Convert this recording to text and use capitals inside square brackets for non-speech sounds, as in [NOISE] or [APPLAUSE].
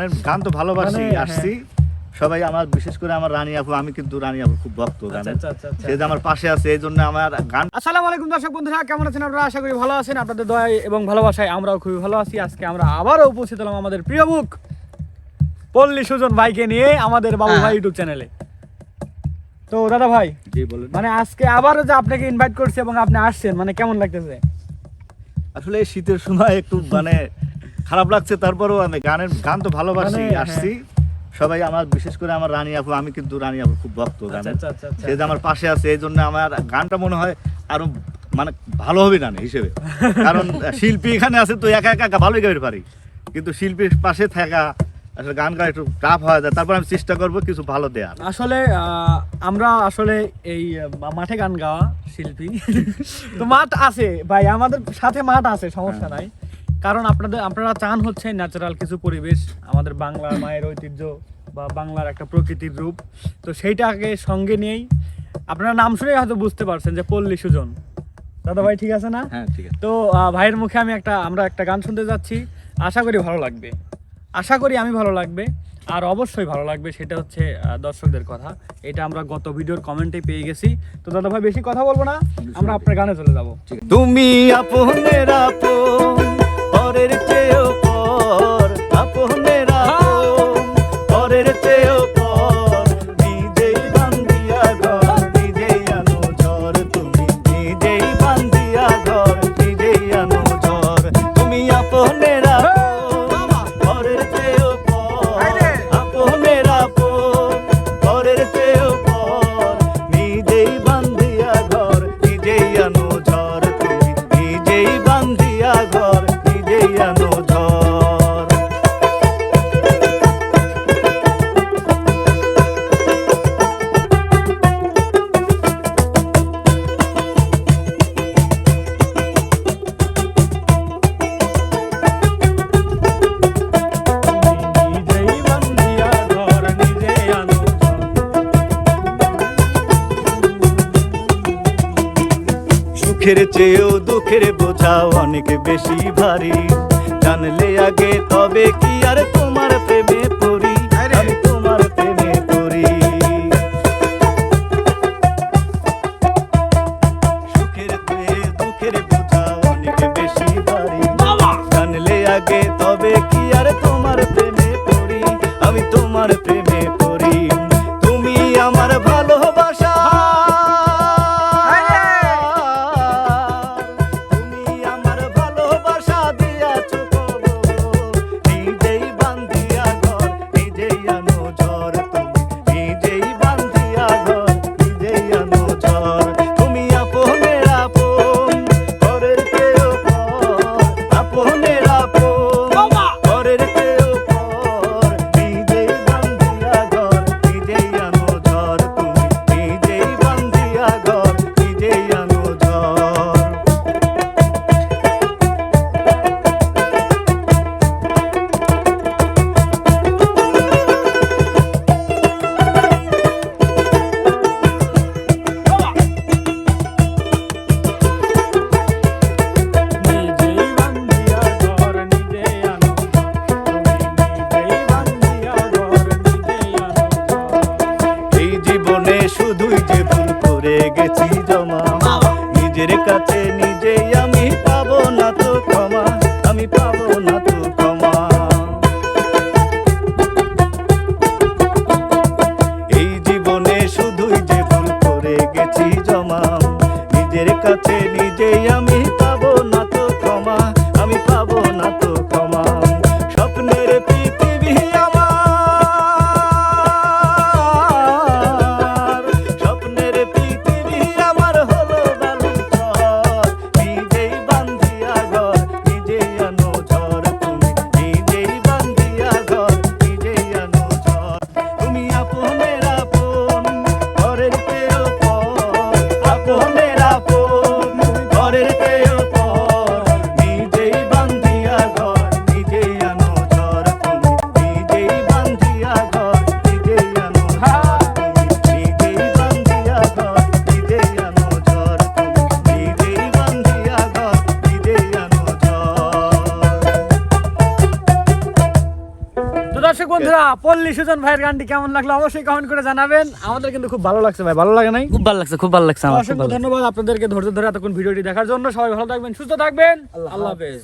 গানের গান তো ভালোবাসি মানে, আসছি। সবাই আমার বিশেষ করে আমার রানী আপু আমি কিন্তু রানী আপু খুব ভক্ত গানের। আচ্ছা, আচ্ছা, আচ্ছা। সে যে আমার পাশে আছে এই জন্য আমার গান আসসালামু আলাইকুম দর্শক বন্ধুরা কেমন আছেন আপনারা? আশা করি ভালো আছেন। আপনাদের দয়ায় এবং ভালোবাসায় আমরাও খুবই ভালো আছি। আজকে আমরা আবারও উপস্থিত হলাম আমাদের প্রিয় মুখ পল্লী সুজন ভাইকে নিয়ে আমাদের বাবু হ্যাঁ। ভাই ইউটিউব চ্যানেলে। তো দাদা ভাই জি বলেন। মানে আজকে আবারও যে আপনাকে ইনভাইট করছি এবং আপনি আসছেন মানে কেমন লাগতেছে? আসলে এই শীতের সময় একটু মানে খারাপ লাগছে তারপরেও আমি গানের গান তো ভালোবাসি মানে, আসছি। সবাই আমার বিশেষ করে আমার রানী আপু আমি কিন্তু রানী আপু খুব ভক্ত গানের। আচ্ছা, আচ্ছা, আচ্ছা। সে যে আমার পাশে আছে এই জন্য আমার গানটা মনে হয় আরও মানে ভালো হবে গান হিসেবে। [LAUGHS] কারণ শিল্পী এখানে আছে তো একা একা ভালোই গাইতে পারি। কিন্তু শিল্পীর পাশে থাকা আসলে গান গাওয়া একটু টাফ হয়ে যায় তারপর আমি চেষ্টা করব কিছু ভালো দেওয়ার আসলে আহ, আমরা আসলে এই মাঠে গান গাওয়া শিল্পী। [LAUGHS] তো মাঠ আছে ভাই আমাদের সাথে মাঠ আছে সমস্যা নাই। কারণ আপনাদের আপনারা চান হচ্ছে ন্যাচারাল কিছু পরিবেশ আমাদের বাংলার মায়ের ঐতিহ্য বা বাংলার একটা প্রকৃতির রূপ। তো সেইটাকে সঙ্গে নিয়েই আপনারা নাম শুনে হয়তো বুঝতে পারছেন যে পল্লী সুজন দাদা ভাই ঠিক আছে না? হ্যাঁ ঠিক আছে। তো ভাইয়ের মুখে আমি একটা আমরা একটা গান শুনতে যাচ্ছি। আশা করি ভালো লাগবে। আশা করি আমি ভালো লাগবে। আর অবশ্যই ভালো লাগবে সেটা হচ্ছে দর্শকদের কথা। এটা আমরা গত ভিডিওর কমেন্টে পেয়ে গেছি। তো দাদা ভাই বেশি কথা বলব না। আমরা আপনার গানে চলে যাব। তুমি আপনের আপন ঘর সুখের চেয়েও দুঃখের বোঝা অনেক বেশি ভারী। জানলে আগে তবে কি আর তোমার প্রেমে গেছি বন্ধুরা পল্লী সুজন ভাইয়ের গানটি কেমন লাগল অবশ্যই কমেন্ট করে জানাবেন। আমাদের কিন্তু খুব ভালো লাগছে ভাই ভালো লাগে নাই? খুব ভালো লাগছে খুব ভালো লাগছে অসংখ্য ধন্যবাদ আপনাদেরকে ধৈর্য ধরে এতক্ষণ ভিডিওটি দেখার জন্য। সবাই ভালো থাকবেন সুস্থ থাকবেন। আল্লাহ হাফেজ।